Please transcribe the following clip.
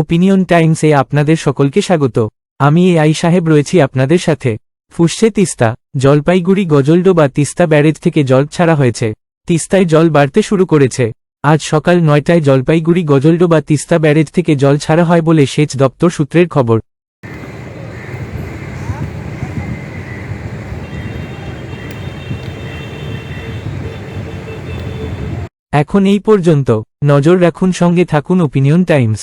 Opinion টাইমসে আপনাদের সকলকে স্বাগত। আমি এ আই সাহেব রয়েছি আপনাদের সাথে। ফুসছে তিস্তা, জলপাইগুড়ি গজলডোবা তিস্তা ব্যারেজ থেকে জল ছাড়া হয়েছে। তিস্তায় জল বাড়তে শুরু করেছে। আজ সকাল নয়টায় জলপাইগুড়ি গজলডোবা তিস্তা ব্যারেজ থেকে জল ছাড়া হয় বলে সেচ দপ্তর সূত্রের খবর। এখন এই পর্যন্ত। নজর রাখুন সঙ্গে থাকুন ওপিনিয়ন টাইমস